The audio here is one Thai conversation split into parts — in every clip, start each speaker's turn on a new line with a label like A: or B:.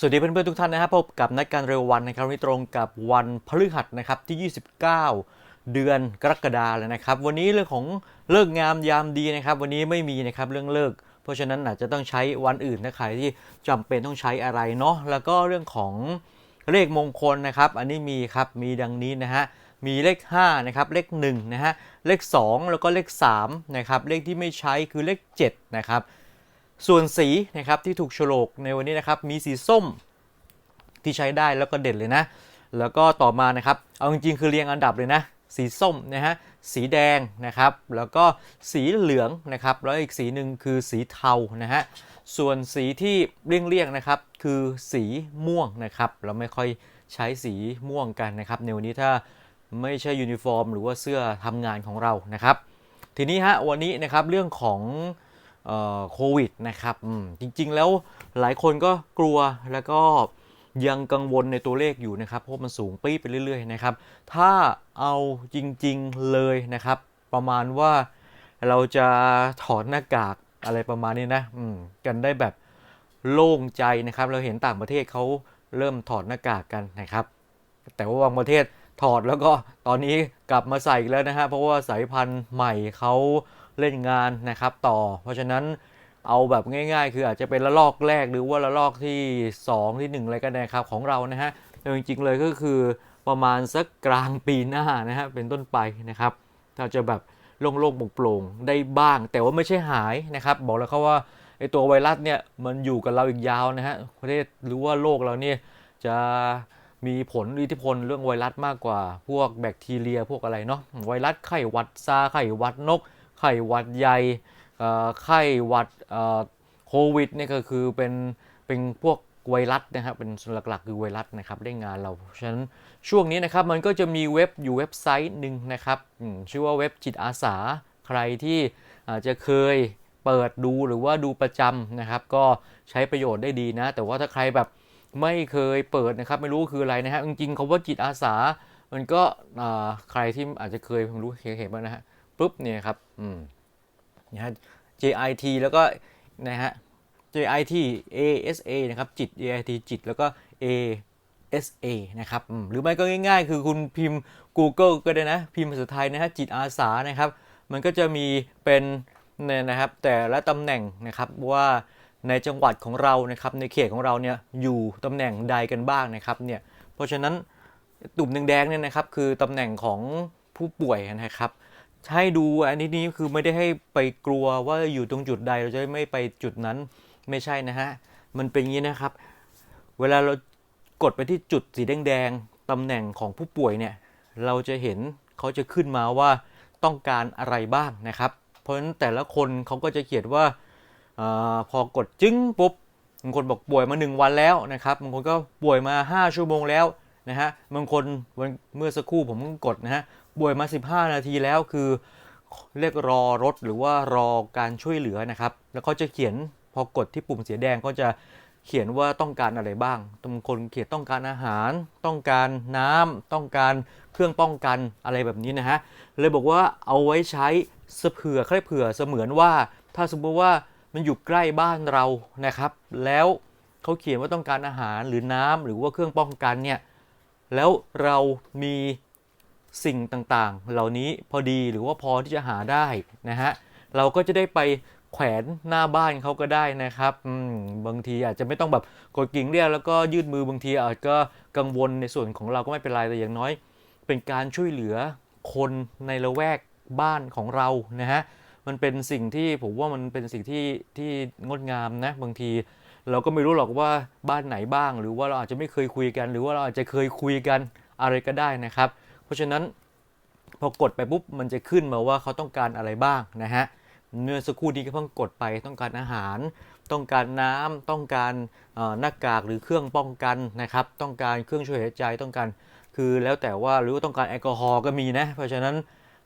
A: สวัสดีเพื่อนๆทุกท่านนะครับพบกับนัดการเร็ววันนะครับวันนี้ตรงกับวันพฤหัสนะครับที่ 29 เดือนกรกฎาเลยนะครับ วันนี้เรื่องของเลิกงามยามดีนะครับ วันนี้ไม่มีนะครับเรื่องเลิก เพราะฉะนั้นอาจจะต้องใช้วันอื่นถ้าใครที่จำเป็นต้องใช้อะไรเนาะแล้วก็เรื่องของเลขมงคลนะครับ อันนี้มีครับมีดังนี้นะฮะมีเลข5นะครับเลข1นะฮะเลข 2 แล้วก็เลข3นะครับเลขที่ไม่ใช้คือเลข7นะครับ ส่วนสีนะครับที่ถูกโฉลกในวันนี้นะครับมีสีส้มที่ใช้ได้แล้วก็เด่นเลยนะ แล้วก็ต่อมานะครับเอาจริงๆคือเรียงอันดับเลยนะ สีส้มนะฮะสีแดงนะครับ แล้วก็สีเหลืองนะครับ แล้วอีกสีหนึ่งคือสีเทานะฮะส่วนสีที่เลี่ยงๆนะครับ คือสีม่วงนะครับ เราไม่ค่อยใช้สีม่วงกันนะครับในวันนี้ถ้าไม่ใช่ยูนิฟอร์ม หรือว่าเสื้อทำงานของเรานะครับ ทีนี้ฮะวันนี้นะครับเรื่องของ โควิดนะครับจริง ๆ แล้วหลายคนก็กลัวแล้วก็ยังกังวลในตัวเลขอยู่นะครับ เพราะมันสูงปี๊ดไปเรื่อย ๆ นะครับ ถ้าเอาจริง ๆ เลยนะครับ ประมาณว่าเราจะถอดหน้ากากอะไรประมาณนี้นะกันได้แบบโล่งใจนะครับ เราเห็นต่างประเทศเขาเริ่มถอดหน้ากากกันนะครับ แต่ว่าบางประเทศถอดแล้วก็ตอนนี้กลับมาใส่อีกแล้วนะฮะเพราะว่าสายพันธุ์ใหม่เขา เล่นงานนะครับต่อ เพราะฉะนั้นเอาแบบง่าย ๆ คืออาจจะเป็นระลอกแรกหรือว่าระลอกที่ 2 ที่ 1 อะไรกันนะครับของเรานะฮะแต่จริงๆเลยก็คือประมาณสักกลางปีหน้านะฮะเป็นต้นไปนะครับถ้าจะแบบโล่งๆโปร่งๆได้บ้าง แต่ว่าไม่ใช่หายนะครับ บอกแล้วเขาว่าไอตัวไวรัสเนี่ยมันอยู่กับเราอีกยาวนะฮะประเทศหรือว่าโลกเราเนี่ยจะมีผลอิทธิพลเรื่องไวรัสมากกว่า พวกแบคทีเรียพวกอะไรเนาะไวรัสไข้หวัดซาไข้หวัดนก ไข้หวัดใหญ่ไข้หวัดโควิดนี่ก็คือเป็นเป็นพวกไวรัสนะครับเป็นหลักๆ คือไวรัสนะครับเล่นงานเราฉะนั้นช่วงนี้นะครับมันก็จะมีเว็บอยู่เว็บไซต์หนึ่งนะครับชื่อว่าเว็บจิตอาสาใครที่อาจจะเคยเปิดดูหรือว่าดูประจำนะครับ ก็ใช้ประโยชน์ได้ดีนะ แต่ว่าถ้าใครแบบไม่เคยเปิดนะครับ ไม่รู้คืออะไรนะฮะจริงๆคำว่าจิตอาสา มันก็ใครที่อาจจะเคยรู้เห็นบ้านะฮะ ปุ๊บเนี่ยครับอืมนะฮะ JIT แล้วก็นะฮะ JIT ASA นะครับจิต JIT จิตแล้วก็ ASA นะครับหรือไม่ก็ง่ายๆ คือคุณพิมพ์ Google ก็ได้นะ พิมพ์ภาษาไทยนะฮะจิตอาสานะครับ มันก็จะมีเป็นเนี่ยนะครับแต่ละตำแหน่งนะครับว่าในจังหวัดของเรานะครับในเขตของเราเนี่ยอยู่ตำแหน่งใดกันบ้างนะครับเนี่ยเพราะฉะนั้นตุ่มแดงๆเนี่ยนะครับคือตำแหน่งของผู้ป่วยนะครับ ให้ดูอันนี้นี้คือไม่ได้ให้ไปกลัวว่าอยู่ตรงจุดใดเราจะไม่ไปจุดนั้นไม่ใช่นะฮะ มันเป็นอย่างนี้นะครับ เวลาเรากดไปที่จุดสีแดงๆตำแหน่งของผู้ป่วยเนี่ย เราจะเห็นเขาจะขึ้นมาว่าต้องการอะไรบ้างนะครับ เพราะฉะนั้นแต่ละคนเขาก็จะเขียนว่าออพอกดจึ้งปุ๊บบางคนบอกป่วยมา 1 วันแล้วนะครับบางคนก็ป่วยมา 5 ชั่วโมงแล้ว นะฮะบางคนวันเมื่อสักครู่ผมกดนะฮะป่วยมา 15 นาทีแล้วคือเรียกรอรถหรือว่ารอการช่วยเหลือนะครับ แล้วเขาจะเขียนพอกดที่ปุ่มเสียแดงก็จะเขียนว่าต้องการอะไรบ้างบางคนเขียนต้องการอาหาร ต้องการน้ำต้องการเครื่องป้องกันอะไรแบบนี้นะฮะ เลยบอกว่าเอาไว้ใช้เผื่อใครเผื่อเสมือนว่า ถ้าสมมติว่ามันอยู่ใกล้บ้านเรานะครับ แล้วเขาเขียนว่าต้องการอาหารหรือน้ำหรือว่าเครื่องป้องกันเนี่ย แล้วเรามีสิ่งต่างๆ เหล่านี้พอดีหรือว่าพอที่จะหาได้นะฮะเราก็จะได้ไปแขวนหน้าบ้านเขาก็ได้นะครับบางทีอาจจะไม่ต้องแบบกดกิ่งเรียกแล้วก็ยืดมือบางทีอาจก็กังวลในส่วนของเราก็ไม่เป็นไรแต่อย่างน้อย เป็นการช่วยเหลือคนในละแวกบ้านของเรานะฮะมันเป็นสิ่งที่ผมว่ามันเป็นสิ่งที่ที่งดงามนะบางที เราก็ไม่รู้หรอกว่าบ้านไหนบ้าง หรือว่าเราอาจจะไม่เคยคุยกัน หรือว่าเราอาจจะเคยคุยกันอะไรก็ได้นะครับ เพราะฉะนั้นพอกดไปปุ๊บมันจะขึ้นมาว่าเขาต้องการอะไรบ้างนะฮะเมื่อสักครู่นี้ก็เพิ่งกดไปต้องการอาหาร ต้องการน้ำต้องการหน้ากากหรือเครื่องป้องกันนะครับ ต้องการเครื่องช่วยหายใจต้องการคือแล้วแต่ว่าหรือว่าต้องการแอลกอฮอล์ก็มีนะ เพราะฉะนั้น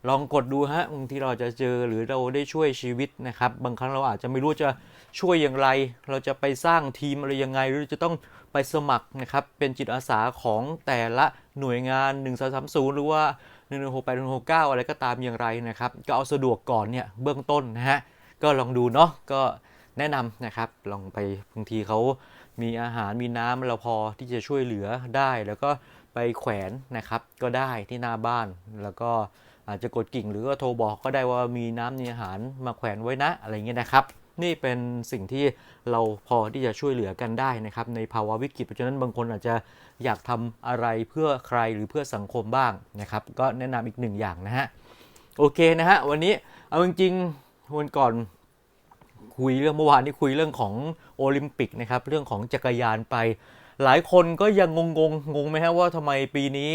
A: ลองกดดูฮะบางทีเราจะเจอหรือเราได้ช่วยชีวิตนะครับ บางครั้งเราอาจจะไม่รู้จะช่วยอย่างไร เราจะไปสร้างทีมอะไรยังไง หรือจะต้องไปสมัครนะครับเป็นจิตอาสาของแต่ละหน่วยงาน1 2 3 0 หรือว่า 1 1 6 8 1 6 9 อะไรก็ตามอย่างไรนะครับ ก็เอาสะดวกก่อนเนี่ยเบื้องต้นนะฮะก็ลองดูเนาะก็แนะนำนะครับลองไปบางทีเขามีอาหารมีน้ำเราพอที่จะช่วยเหลือได้ แล้วก็ไปแขวนนะครับก็ได้ที่หน้าบ้านแล้วก็ อาจจะกดกิ่งหรือว่าโทรบอกก็ได้ว่ามีน้ำมีอาหารมาแขวนไว้นะอะไรเงี้ยนะครับนี่เป็นสิ่งที่เราพอที่จะช่วยเหลือกันได้นะครับ ในภาวะวิกฤตเพราะฉะนั้นบางคนอาจจะอยากทำอะไรเพื่อใครหรือเพื่อสังคมบ้างนะครับ ก็แนะนำอีกหนึ่งอย่างนะฮะโอเคนะฮะวันนี้เอาจริงๆวันก่อนคุยเรื่องเมื่อวานนี้คุยเรื่องของโอลิมปิกนะครับเรื่องของจักรยานไป หลายคนก็ยังงงงงงไหมฮะว่าทำไมปีนี้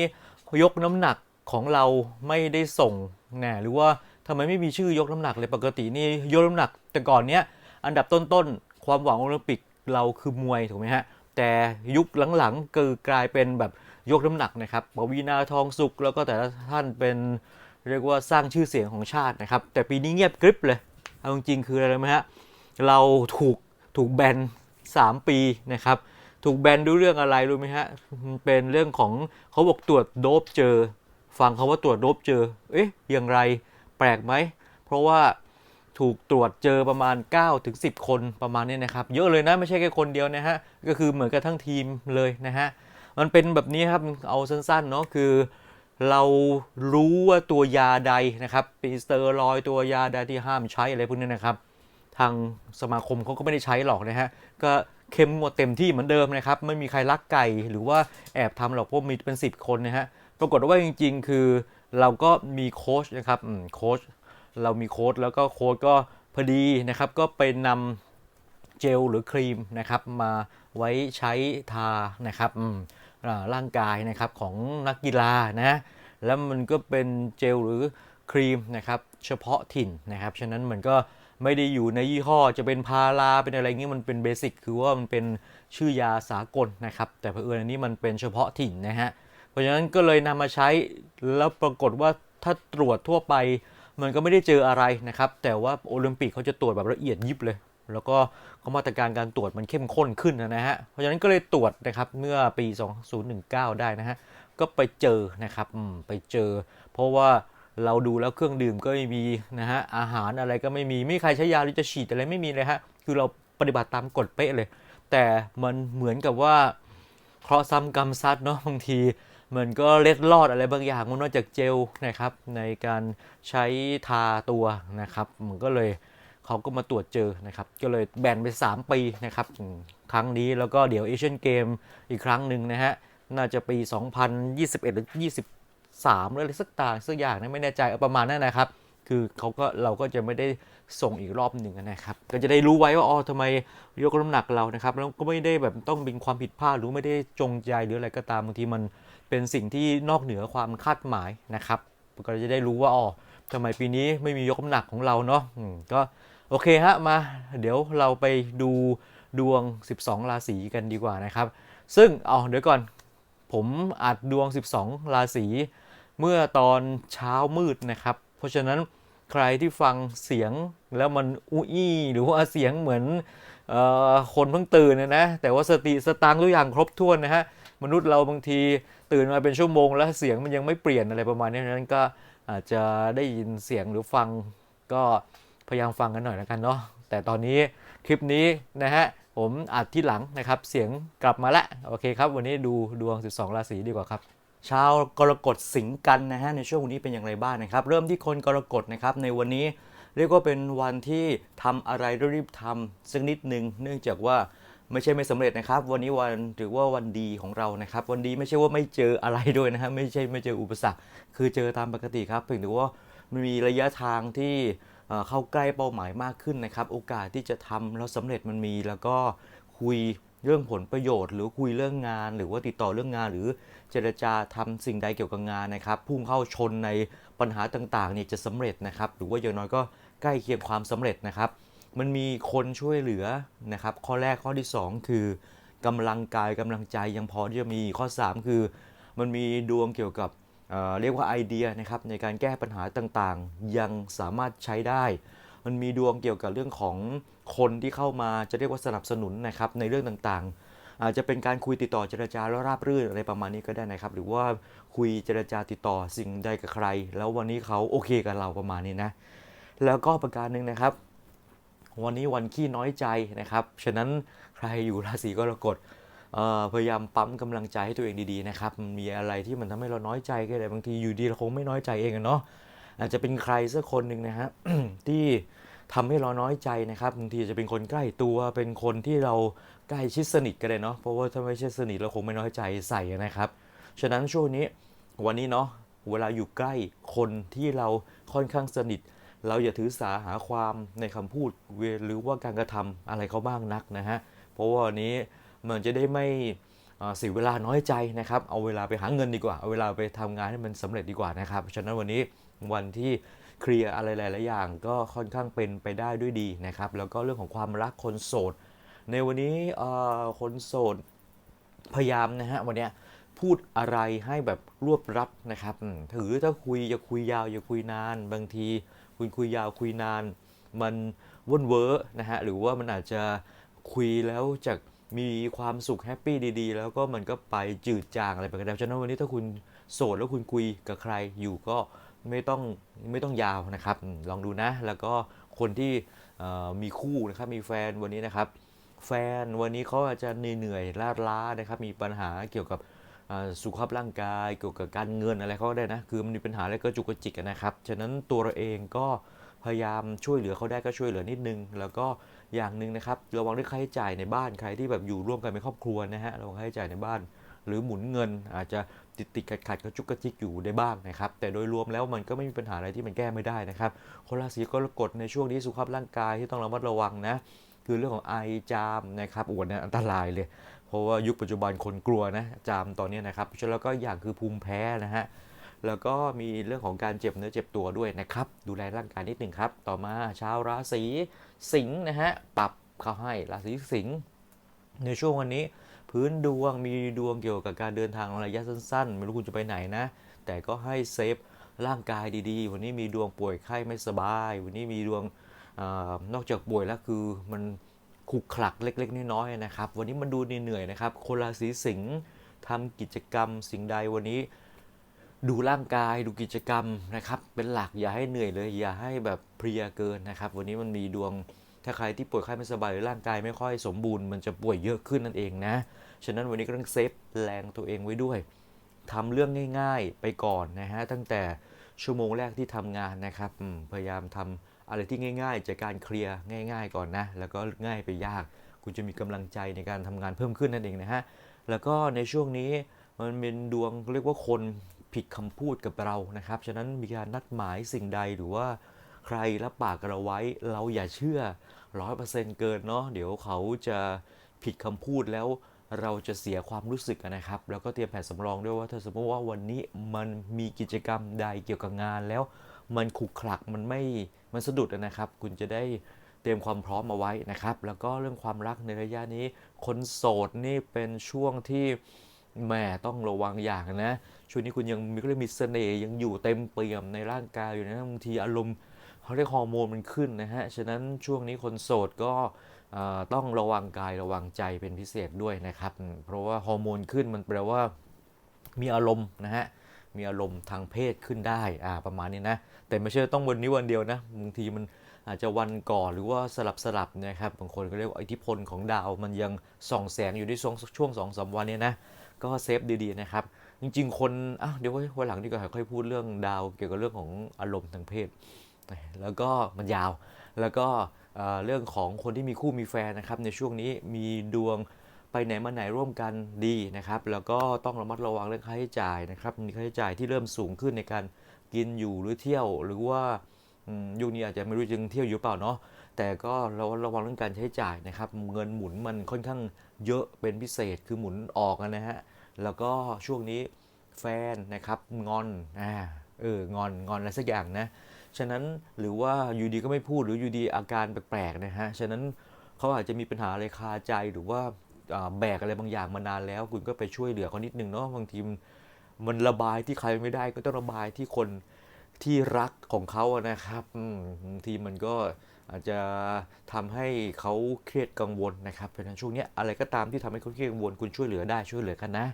A: ยกน้ำหนัก ของเราไม่ได้ส่งแน่หรือว่าทำไมไม่มีชื่อยกน้ำหนักเลยปกตินี่ยกน้ำหนัก แต่ก่อนเนี้ยอันดับต้นๆความหวังโอลิมปิกเราคือมวยถูกไหมฮะแต่ยุคหลังๆคือกลายเป็นแบบยกน้ำหนักนะครับปวีนาทองสุขแล้วก็แต่ละท่านเป็นเรียกว่าสร้างชื่อเสียงของชาตินะครับ แต่ปีนี้เงียบกริบเลยเอาจริงๆคืออะไรไหมฮะเราถูกถูกแบน 3 ปีนะครับ ถูกแบนด้วยเรื่องอะไรรู้ไหมฮะเป็นเรื่องของเขาบอกตรวจโดบเจอ ฟังเขาว่าตรวจโดบเจอ เอ๊ะอย่างไรแปลกไหม เพราะว่าถูกตรวจเจอประมาณ9ถึง10คนประมาณนี้นะครับ เยอะเลยนะไม่ใช่แค่คนเดียวนะฮะ ก็คือเหมือนกับทั้งทีมเลยนะฮะ มันเป็นแบบนี้ครับ เอาสั้นๆเนาะคือเรารู้ว่าตัวยาใดนะครับเป็นสเตอรอยตัวยาใดที่ห้ามใช้อะไรพวกนี้นะครับ ทางสมาคมเขาก็ไม่ได้ใช้หรอกนะฮะ ก็เข้มงวดเต็มที่เหมือนเดิมนะครับ ไม่มีใครลักไก่หรือว่าแอบทำหรอกเพราะมีเป็น 10 คนนะฮะ ปรากฏว่าจริง ๆ คือเราก็มีโค้ชนะครับโค้ชเรามีโค้ชแล้วก็โค้ชก็พอดีนะครับก็ไปนำเจลหรือครีมนะครับมาไว้ใช้ทานะครับร่างกายนะครับของนักกีฬานะแล้วมันก็เป็นเจลหรือครีมนะครับเฉพาะถิ่นนะครับฉะนั้นมันก็ไม่ได้อยู่ในยี่ห้อจะเป็นพาราเป็นอะไรเงี้ยมันเป็นเบสิกคือว่ามันเป็นชื่อยาสากลนะครับแต่เผอิญอันนี้มันเป็นเฉพาะถิ่นนะฮะเราะฉะนั้นก็เลยนำมาใช้แล้วปรากฏว่าถ้าตรวจทั่วไป มันก็ไม่ได้เจออะไรนะครับ แต่ว่าโอลิมปิกเขาจะตรวจแบบละเอียดยิบเลย แล้วก็เขามาตรการการตรวจมันเข้มข้นขึ้นนะฮะเพราะฉะนั้นก็เลยตรวจนะครับเมื่อปี 2019 ได้นะฮะก็ไปเจอนะครับไปเจอ เพราะว่าเราดูแล้วเครื่องดื่มก็ไม่มีนะฮะอาหารอะไรก็ไม่มีไม่มีใครใช้ยาหรือจะฉีดอะไรไม่มีเลยฮะคือเราปฏิบัติตามกฎเป๊ะเลย แต่มันเหมือนกับว่าเคราะห์ซ้ำกรรมซัดเนาะบางที มันก็เล็ดลอดอะไรบางอย่างมันนอกจากเจลนะครับ ในการใช้ทาตัวนะครับ มันก็เลยเขาก็มาตรวจเจอนะครับ ก็เลยแบนไป 3 ปีนะครับ ครั้งนี้แล้วก็เดี๋ยวเอเชียนเกมอีกครั้งหนึ่งนะฮะ น่าจะปี 2021 หรือ 23 หรืออะไรสักต่างสักอย่างนะไม่แน่ใจเอาประมาณนั้นนะครับ คือเขาก็เราก็จะไม่ได้ส่งอีกรอบหนึ่งนะครับ ก็จะได้รู้ไว้ว่าอ๋อทำไมยกน้ำหนักเรานะครับ แล้วก็ไม่ได้แบบต้องเป็นความผิดพลาดหรือไม่ได้จงใจหรืออะไรก็ตามบางทีมันเป็นสิ่งที่นอกเหนือความคาดหมายนะครับก็จะได้รู้ว่าอ๋อทำไมปีนี้ไม่มียกน้ำหนักของเราเนาะก็โอเคฮะมา เดี๋ยวเราไปดูดวง 12 ราศีกันดีกว่านะครับ ซึ่งเอาเดี๋ยวก่อนผมอัดดวง 12 ราศีเมื่อตอนเช้ามืดนะครับ เพราะฉะนั้น ใครที่ฟังเสียงแล้วมันอุ้ยหรือว่าเสียงเหมือนออคนเพิ่งตื่นนะนะ แต่ว่าสติสตางค์ทุกอย่างครบถ้วนนะฮะ มนุษย์เราบางทีตื่นมาเป็นชั่วโมง แล้วเสียงมันยังไม่เปลี่ยนอะไรประมาณนี้นั้นก็อาจจะได้ยินเสียงหรือฟังก็พยายามฟังกันหน่อยแล้วกันเนาะแต่ตอนนี้คลิปนี้นะฮะผมอัดที่หลังนะครับ เสียงกลับมาแล้วโอเคครับ วันนี้ดูดวง 12 ราศีดีกว่าครับ ชาวกรกฎสิงกันนะฮะในช่วงนี้เป็นอย่างไรบ้างนะครับ เริ่มที่คนกรกฎนะครับในวันนี้เรียกว่าเป็นวันที่ทำอะไรรีบทำสักนิดหนึ่งเนื่องจากว่าไม่ใช่ไม่สำเร็จนะครับ วันนี้วันถือว่าวันดีของเรานะครับ วันดีไม่ใช่ว่าไม่เจออะไรด้วยนะฮะไม่ใช่ไม่เจออุปสรรค คือเจอตามปกติครับเพียงแต่ว่ามันมีระยะทางที่เข้าใกล้เป้าหมายมากขึ้นนะครับ โอกาสที่จะทำแล้วสำเร็จมันมีแล้วก็คุย เรื่องผลประโยชน์ หรือคุยเรื่องงาน หรือว่าติดต่อเรื่องงาน หรือเจรจาทำสิ่งใดเกี่ยวกับงานนะครับพุ่งเข้าชนในปัญหาต่างๆเนี่ยจะสำเร็จนะครับหรือว่าอย่างน้อยก็ใกล้เคียงความสำเร็จนะครับ มันมีคนช่วยเหลือนะครับ ข้อแรกข้อที่ 2 คือกำลังกายกำลังใจยังพอที่จะมีข้อ 3 คือ มันมีดวงเกี่ยวกับเเรียกว่าไอเดียนะครับในการแก้ปัญหาต่างๆ ยังสามารถใช้ได้ มันมีดวงเกี่ยวกับเรื่องของคนที่เข้ามาจะเรียกว่าสนับสนุนนะครับในเรื่องต่างๆ อาจจะเป็นการคุยติดต่อเจรจาแล้วราบรื่นอะไรประมาณนี้ก็ได้นะครับ หรือว่าคุยเจรจาติดต่อสิ่งใดกับใคร แล้ววันนี้เขาโอเคกับเราประมาณนี้นะ แล้วก็ประการหนึ่งนะครับ วันนี้วันขี้น้อยใจนะครับ ฉะนั้นใครอยู่ราศีกรกฎพยายามปั๊มกำลังใจให้ตัวเองดีๆนะครับ มีอะไรที่มันทำให้เราน้อยใจก็ได้บางทีอยู่ดีเราคงไม่น้อยใจเองอะเนาะ อาจจะเป็นใครสักคนหนึ่งนะฮะที่ทำให้เราน้อยใจนะครับบางทีจะเป็นคนใกล้ตัวเป็นคนที่เราใกล้ชิดสนิทก็ได้เนาะเพราะว่าถ้าไม่ใช่สนิทเราคงไม่น้อยใจใส่นะครับฉะนั้นช่วงนี้วันนี้เนาะเวลาอยู่ใกล้คนที่เราค่อนข้างสนิท เราอย่าถือสาหาความในคำพูดหรือว่าการกระทำอะไรเขาบ้างนักนะฮะเพราะว่าวันนี้มันจะได้ไม่ เสียเวลาน้อยใจนะครับ เอาเวลาไปหาเงินดีกว่า เอาเวลาไปทำงานให้มันสำเร็จดีกว่านะครับ ฉะนั้นวันนี้วันที่เคลียร์อะไรหลาย ๆ อย่างก็ค่อนข้างเป็นไปได้ด้วยดีนะครับ แล้วก็เรื่องของความรักคนโสด ในวันนี้คนโสดพยายามนะฮะวันนี้พูดอะไรให้แบบรวบรัดนะครับ ถือถ้าคุยอย่าคุยยาวอย่าคุยนาน บางที คุณคุยยาวคุยนาน มันว่นเวอร์นะฮะ หรือว่ามันอาจจะคุยแล้วจะ มีความสุขแฮปปี้ดีๆ แล้วก็มันก็ไปจืดจางอะไรไปกันแล้วฉะนั้นวันนี้ถ้าคุณโสดแล้วคุณคุยกับใครอยู่ก็ไม่ต้องไม่ต้องยาวนะครับ ลองดูนะ แล้วก็คนที่มีคู่นะครับมีแฟนวันนี้นะครับ แฟนวันนี้เขาอาจจะเหนื่อยล้าล้านะครับมีปัญหาเกี่ยวกับสุขภาพร่างกายเกี่ยวกับการเงินอะไรเขาก็ได้นะ คือมันมีปัญหาอะไรก็จุกกระจิกอะนะครับ ฉะนั้นตัวเราเองก็ พยายามช่วยเหลือเขาได้ก็ช่วยเหลือนิดนึง แล้วก็อย่างหนึ่งนะครับระวังเรื่องค่าใช้จ่ายในบ้านใครที่แบบอยู่ร่วมกันเป็นครอบครัวนะฮะระวังค่าใช้จ่ายในบ้าน หรือหมุนเงินอาจจะติดติดขัดขัดกระจุกกระจิกอยู่ได้บ้างนะครับแต่โดยรวมแล้วมันก็ไม่มีปัญหาอะไรที่มันแก้ไม่ได้นะครับคนราศีกรกฎในช่วงนี้สุขภาพร่างกายที่ต้องระมัดระวังนะคือเรื่องของไอจามนะครับอวดเนี่ยอันตรายเลย เพราะว่ายุคปัจจุบันคนกลัวนะจามตอนนี้นะครับแล้วก็อย่างคือภูมิแพ้นะฮะ แล้วก็มีเรื่องของการเจ็บเนื้อเจ็บตัวด้วยนะครับ ดูแลร่างกายนิดหนึ่งครับ ต่อมาชาวราศีสิงห์นะฮะ ปรับเข้าให้ราศีสิงห์ในช่วงวันนี้ พื้นดวงมีดวงเกี่ยวกับการเดินทางระยะสั้นๆ ไม่รู้คุณจะไปไหนนะ แต่ก็ให้เซฟร่างกายดีๆ วันนี้มีดวงป่วยไข้ไม่สบาย วันนี้มีดวงอนอกจากป่วยแล้วคือมันขุกขลักเล็ก ๆ น้อยๆนะครับ วันนี้มันดูเหนื่อยๆนะครับ คนราศีสิงห์ทำกิจกรรมสิ่งใดวันนี้ ดูร่างกายดูกิจกรรมนะครับ เป็นหลักอย่าให้เหนื่อยเลย อย่าให้แบบเพลียเกินนะครับ วันนี้มันมีดวงถ้าใครที่ป่วยไข้ไม่สบายหรือร่างกายไม่ค่อยสมบูรณ์มันจะป่วยเยอะขึ้นนั่นเองนะ ฉะนั้นวันนี้ก็ต้องเซฟแรงตัวเองไว้ด้วยทำเรื่องง่ายๆไปก่อนนะฮะตั้งแต่ชั่วโมงแรกที่ทำงานนะครับพยายามทำอะไรที่ง่าย ๆ จากการเคลียร์ง่าย ๆ ก่อนนะ แล้วก็ง่ายไปยาก คุณจะมีกำลังใจในการทำงานเพิ่มขึ้นนั่นเองนะฮะแล้วก็ในช่วงนี้มันเป็นดวงเรียกว่าคน ผิดคำพูดกับเรานะครับ ฉะนั้นมีการนัดหมายสิ่งใดหรือว่าใครรับปากกับเราไว้เราอย่าเชื่อร้อยเปอร์เซ็นต์เกินเนาะเดี๋ยวเขาจะผิดคำพูดแล้วเราจะเสียความรู้สึกนะครับ แล้วก็เตรียมแผนสำรองด้วยว่าถ้าสมมติว่าวันนี้มันมีกิจกรรมใดเกี่ยวกับงานแล้ว มันขุกขลักมันไม่มันสะดุดนะครับ คุณจะได้เตรียมความพร้อมมาไว้นะครับ แล้วก็เรื่องความรักในระยะนี้ คนโสดนี่เป็นช่วงที่ แม่ต้องระวังอย่างนะช่วงนี้คุณยังมีก็เลยมีเสน่ห์ยังอยู่เต็มเปี่ยมในร่างกายอยู่นะบางทีอารมณ์เขาเรียกฮอร์โมนมันขึ้นนะฮะฉะนั้นช่วงนี้คนโสดก็ต้องระวังกายระวังใจเป็นพิเศษด้วยนะครับ เพราะว่าฮอร์โมนขึ้นมันแปลว่ามีอารมณ์นะฮะมีอารมณ์ทางเพศขึ้นได้อ่าประมาณนี้นะ แต่ไม่ใช่ต้องวันนี้วันเดียวนะบางทีมันอาจจะวันก่อนหรือว่าสลับสลับนะครับบางคนก็เรียกว่าอิทธิพลของดาวมันยังส่องแสงอยู่ในช่วงช่วงสองสามวันเนี้นะ ก็เซฟดีๆนะครับ จริง ๆ คนอะเดี๋ยววันหลังดีกว่าค่อยพูดเรื่องดาวเกี่ยวกับเรื่องของอารมณ์ทางเพศ แล้วก็มันยาว แล้วก็เรื่องของคนที่มีคู่มีแฟนนะครับในช่วงนี้มีดวงไปไหนมาไหนร่วมกันดีนะครับ แล้วก็ต้องระมัดระวังเรื่องค่าใช้จ่ายนะครับ มีค่าใช้จ่ายที่เริ่มสูงขึ้นในการกินอยู่หรือเที่ยว หรือว่ายุคนี้อาจจะไม่รู้จึงเที่ยวอยู่เปล่าเนาะ แต่ก็ระวังระวังเรื่องการใช้จ่ายนะครับ เงินหมุนมันค่อนข้างเยอะเป็นพิเศษคือหมุนออกนะฮะแล้วก็ช่วงนี้แฟนนะครับงอนอ่าเอองอนงอนอะไรสักอย่างนะฉะนั้นหรือว่าอยู่ดีก็ไม่พูดหรืออยู่ดีอาการแปลกๆนะฮะฉะนั้นเขาอาจจะมีปัญหาอะไรคาใจหรือว่าแบกอะไรบางอย่างมานานแล้ว คุณก็ไปช่วยเหลือเขานิดนึงเนาะบางทีมันระบายที่ใครไม่ได้ก็ต้องระบายที่คนที่รักของเขาอะนะครับบางทีมันก็ อาจจะทำให้เขาเครียดกังวลนะครับเพราะฉะนั้นช่วงนี้อะไรก็ตามที่ทำให้เขาเครียดกังวลคุณช่วยเหลือได้ช่วยเหลือกันนะ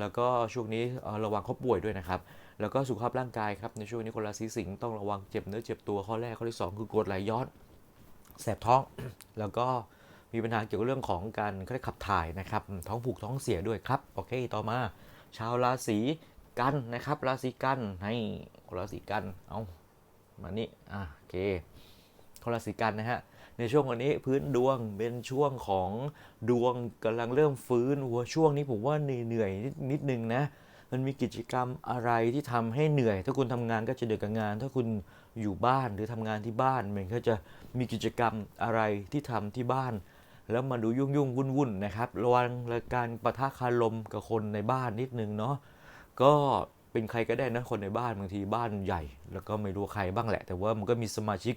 A: แล้วก็ช่วงนี้ระวังเขาป่วยด้วยนะครับแล้วก็สุขภาพร่างกายครับในช่วงนี้คนราศีสิงห์ต้องระวังเจ็บเนื้อเจ็บตัวข้อแรกข้อที่สองคือกรดไหลย้อนแสบท้อง แล้วก็มีปัญหาเกี่ยวกับเรื่องของการเขาขับถ่ายนะครับท้องผูกท้องเสียด้วยครับโอเคต่อมา ชาวราศีกันนะครับ ราศีกันให้ราศีกันเอามานี่อะโอเค คนราศีกันนะฮะ ในช่วงวันนี้พื้นดวงเป็นช่วงของดวงกำลังเริ่มฟื้นหัวช่วงนี้ผมว่าเหนื่อยนิดนิดนึงนะมันมีกิจกรรมอะไรที่ทำให้เหนื่อย ถ้าคุณทำงานก็จะเดือดกับงาน ถ้าคุณอยู่บ้านหรือทำงานที่บ้านมันก็จะมีกิจกรรมอะไรที่ทำที่บ้าน แล้วมาดูยุ่งยุ่งวุ่นวุ่นนะครับระวังการประทะคารมกับคนในบ้านนิดนึงเนาะก็เป็นใครก็ได้นะคนในบ้านบางทีบ้านใหญ่ แล้วก็ไม่รู้ใครบ้างแหละ แต่ว่ามันก็มีสมาชิก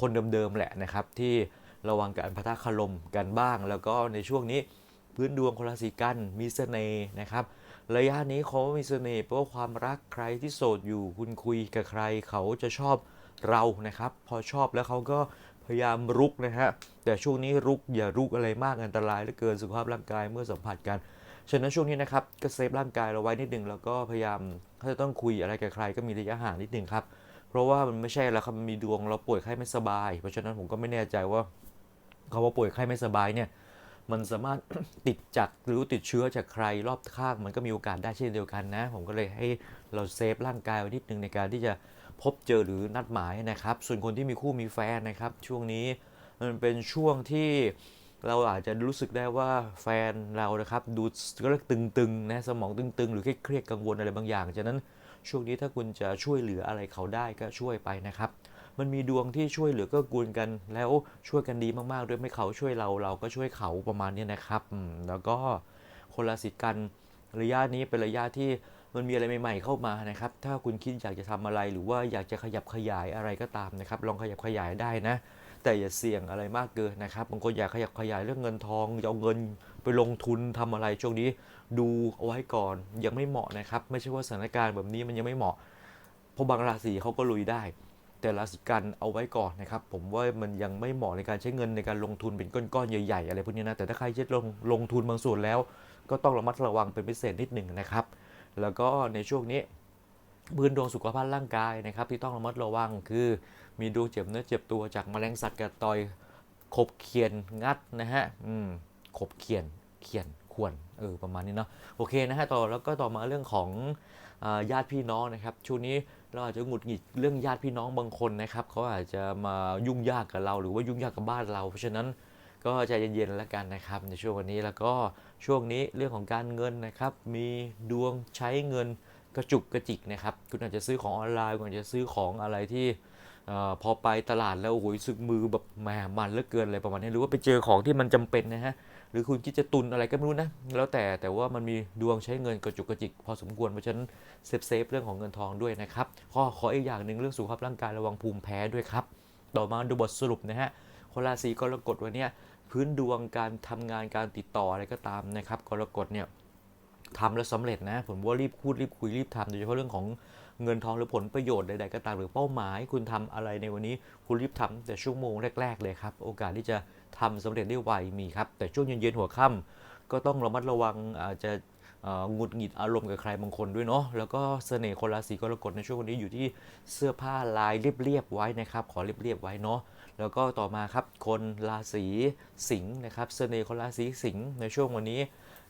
A: คนเดิมๆแหละนะครับ ที่ระวังการปะทะคารมกันบ้าง แล้วก็ในช่วงนี้พื้นดวงคนราศีกันมีเสน่ห์นะครับ ระยะนี้เขามีเสน่ห์เพราะความรักใครที่โสดอยู่คุณคุยกับใครเขาจะชอบเรานะครับ พอชอบแล้วเขาก็พยายามรุกนะฮะแต่ช่วงนี้รุกอย่ารุกอะไรมากอันตรายเหลือเกินสุขภาพร่างกายเมื่อสัมผัสกันฉะนั้นช่วงนี้นะครับก็เซฟร่างกายเราไว้นิดนึงแล้วก็พยายามถ้าจะต้องคุยอะไรกับใครก็มีระยะห่างนิดนึงครับ เพราะว่ามันไม่ใช่แล้วครับมันมีดวงเราป่วยไข้ไม่สบาย เพราะฉะนั้นผมก็ไม่แน่ใจว่าคำว่าป่วยไข้ไม่สบายเนี่ยมันสามารถติดจากหรือติดเชื้อจากใครรอบข้างมันก็มีโอกาสได้เช่นเดียวกันนะ ผมก็เลยให้เราเซฟร่างกายไว้นิดนึงในการที่จะพบเจอหรือนัดหมายนะครับ ส่วนคนที่มีคู่มีแฟนนะครับ ช่วงนี้มันเป็นช่วงที่เราอาจจะรู้สึกได้ว่าแฟนเรานะครับ ดูก็เรียกตึงๆนะสมองตึงๆ หรือเครียดกังวลอะไรบางอย่างฉะนั้น ช่วงนี้ถ้าคุณจะช่วยเหลืออะไรเขาได้ก็ช่วยไปนะครับ มันมีดวงที่ช่วยเหลือก็กูลกันแล้วช่วยกันดีมากๆ ด้วยไม่เขาช่วยเราเราก็ช่วยเขาประมาณนี้นะครับแล้วก็คนราศีกันระยะนี้เป็นระยะที่มันมีอะไรใหม่ๆเข้ามานะครับ ถ้าคุณคิดอยากจะทำอะไรหรือว่าอยากจะขยับขยายอะไรก็ตามนะครับ ลองขยับขยายได้นะ แต่อย่าเสี่ยงอะไรมากเกินนะครับ บางคนอยากขยับขยายเรื่องเงินทอง เอาเงินไปลงทุนทำอะไรช่วงนี้ ดูเอาไว้ก่อนยังไม่เหมาะนะครับ ไม่ใช่ว่าสถานการณ์แบบนี้มันยังไม่เหมาะ เพราะบางราศีเขาก็ลุยได้ แต่ราศีกันเอาไว้ก่อนนะครับ ผมว่ามันยังไม่เหมาะในการใช้เงินในการลงทุนเป็นก้อนๆใหญ่ๆอะไรพวกนี้นะแต่ถ้าใครจะลงลงทุนบางส่วนแล้ว ก็ต้องระมัดระวังเป็นพิเศษนิดหนึ่งนะครับ แล้วก็ในช่วงนี้พื้นดวงสุขภาพร่างกายนะครับ ที่ต้องระมัดระวังคือ มีดวงเจ็บเนื้อเจ็บตัวจากแมลงสัตว์กัดต่อยขบเคียนงัดนะฮะอืมขบเคียนเคียน ข่วนเออประมาณนี้เนาะโอเคนะฮะต่อแล้วก็ต่อมาเรื่องของญาติพี่น้องนะครับช่วงนี้เราอาจจะหงุดหงิดเรื่องญาติพี่น้องบางคนนะครับเขาอาจจะมายุ่งยากกับเรา หรือว่ายุ่งยากกับบ้านเรา เพราะฉะนั้นก็ใจเย็นๆแล้วกันนะครับในช่วงวันนี้แล้วก็ช่วงนี้เรื่องของการเงินนะครับมีดวงใช้เงินกระจุกกระจิกนะครับคุณอาจจะซื้อของออนไลน์คุณอาจจะซื้อของอะไรที่พอไปตลาดแล้วโอ้โหสึกมือแบบแหมมันเหลือเกินอะไรประมาณนี้หรือว่าไปเจอของที่มันจำเป็นนะฮะ หรือคุณคิดจะตุนอะไรก็ไม่รู้นะ แล้วแต่แต่ว่ามันมีดวงใช้เงินกระจุกกระจิกพอสมควร เพราะฉะนั้นเซฟเซฟเรื่องของเงินทองด้วยนะครับ ข้อขออีกอย่างหนึ่งเรื่องสุขภาพร่างกายระวังภูมิแพ้ด้วยครับ ต่อมาดูบทสรุปนะฮะคนราศีกรกฎวันนี้พื้นดวงการทำงานการติดต่ออะไรก็ตามนะครับกรกฎเนี่ยทำแล้วสำเร็จนะ ผมว่ารีบพูดรีบคุยรีบทำโดยเฉพาะเรื่องของเงินทองหรือผลประโยชน์ใดๆก็ตามหรือเป้าหมาย คุณทำอะไรในวันนี้คุณรีบทำแต่ชั่วโมงแรก ๆ เลยครับ โอกาสที่จะ ทำสำเร็จได้ไวมีครับ แต่ช่วงเย็นๆหัวค่ำก็ต้องระมัดระวังอาจจะหงุดหงิดอารมณ์กับใครบางคนด้วยเนาะแล้วก็เสน่ห์คนราศีกรกฎในช่วงวันนี้อยู่ที่เสื้อผ้าลายเรียบๆไว้นะครับ ขอเรียบๆไว้เนาะแล้วก็ต่อมาครับคนราศีสิงห์นะครับเสน่ห์คนราศีสิงห์ในช่วงวันนี้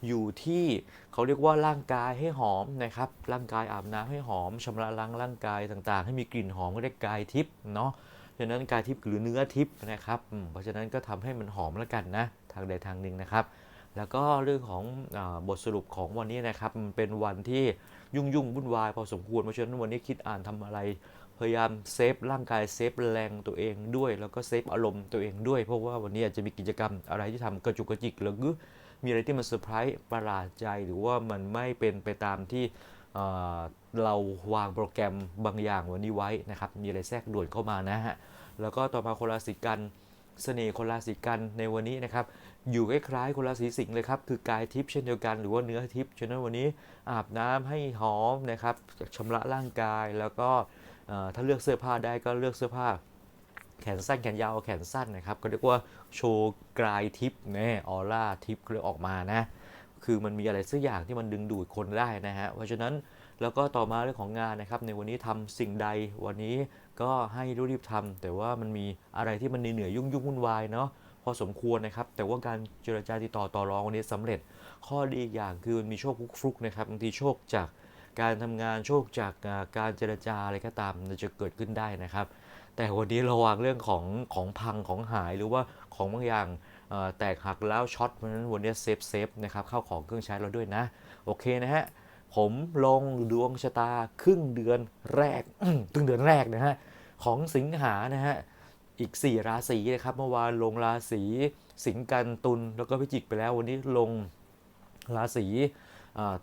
A: อยู่ที่เขาเรียกว่าร่างกายให้หอมนะครับร่างกายอาบน้ำให้หอมชำระล้างร่างกายต่างๆ ให้มีกลิ่นหอมก็เรียกกายทิพย์เนาะ ฉะนั้นกายทิพย์หรือเนื้อทิพย์นะครับ เพราะฉะนั้นก็ทำให้มันหอมแล้วกันนะทางใดทางหนึ่งนะครับ แล้วก็เรื่องของอบทสรุปของวันนี้นะครับมันเป็นวันที่ยุ่งยุ่งวุ่นวายพอสมควร เพราะฉะนั้นวันนี้คิดอ่านทำอะไร พยายามเซฟร่างกายเซฟแรงตัวเองด้วย แล้วก็เซฟอารมณ์ตัวเองด้วย เพราะว่าวันนี้อาจจะมีกิจกรรมอะไรที่ทำกระจุกกระจิกหรือมีอะไรที่มันเซอร์ไพรส์ประหลาดใจหรือว่ามันไม่เป็นไปตามที่ เราวางโปรแกรมบางอย่างวันนี้ไว้นะครับ มีอะไรแทรกด่วนเข้ามานะฮะ แล้วก็ต่อมาคนราศีกันเสน่ห์คนราศีกันในวันนี้นะครับ อยู่คล้ายๆคนราศีสิงห์เลยครับ คือกายทิพย์เช่นเดียวกันหรือว่าเนื้อทิพย์ฉะนั้นวันนี้อาบน้ำให้หอมนะครับชำระร่างกาย แล้วก็ถ้าเลือกเสื้อผ้าได้ก็เลือกเสื้อผ้าแขนสั้นแขนยาวแขนสั้นนะครับก็เรียกว่าโชว์กายทิพย์น่ออร่าทิพย์เรียกออกมานะ คือมันมีอะไรสักอย่างที่มันดึงดูดคนได้นะฮะ เพราะฉะนั้นแล้วก็ต่อมาเรื่องของงานนะครับ ในวันนี้ทำสิ่งใดวันนี้ก็ให้รีบๆทำแต่ว่ามันมีอะไรที่มันเหนื่อยๆยุ่งยุ่งวุ่นวายเนาะพอสมควรนะครับ แต่ว่าการเจรจาติดต่อต่อรองวันนี้สำเร็จ ข้อดีอีกอย่างคือมันมีโชคฟลุกๆนะครับบางทีโชคจากการทำงานโชคจากการเจรจาอะไรก็ตามมันจะเกิดขึ้นได้นะครับ แต่วันนี้ระวังเรื่องของของพังของหายหรือว่าของบางอย่าง แตกหักแล้วช็อตเพราะฉะนั้นวันนี้เซฟเซฟนะครับเข้าของเครื่องใช้เราด้วยนะ โอเคนะฮะ ผมลงดวงชะตาครึ่งเดือนแรกครึ่งเดือนแรกนะฮะ ของสิงหานะฮะ อีก 4 ราศีนะครับเมื่อวานลงราศีสิงกันตุลแล้วก็พิจิกไปแล้ววันนี้ลงราศี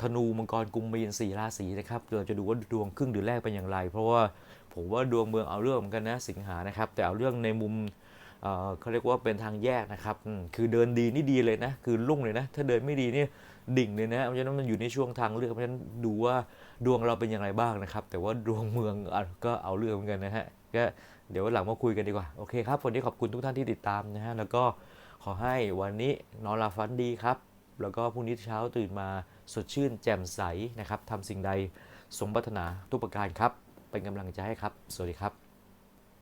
A: ธนูมังกรกุมมีนสี่ราศีนะครับเราจะดูว่าดวงครึ่งเดือนแรกเป็นอย่างไร เพราะว่าผมว่าดวงเมืองเอาเรื่องเหมือนกันนะสิงหานะครับ แต่เอาเรื่องในมุม เขาเรียกว่าเป็นทางแยกนะครับ คือเดินดีนี่ดีเลยนะ คือรุ่งเลยนะ ถ้าเดินไม่ดีนี่ดิ่งเลยนะ เพราะฉะนั้นมันอยู่ในช่วงทางเลือก เพราะฉะนั้นดูว่าดวงเราเป็นอย่างไรบ้างนะครับ แต่ว่าดวงเมืองก็เอาเรื่องเหมือนกันนะฮะ ก็เดี๋ยวหลังมาคุยกันดีกว่า โอเคครับ วันนี้ขอบคุณทุกท่านที่ติดตามนะฮะ แล้วก็ขอให้วันนี้นอนหลับฝันดีครับ แล้วก็พรุ่งนี้เช้าตื่นมาสดชื่นแจ่มใสนะครับทำสิ่งใดสมปรารถนาทุกประการครับ เป็นกำลังใจให้ครับ สวัสดีครับ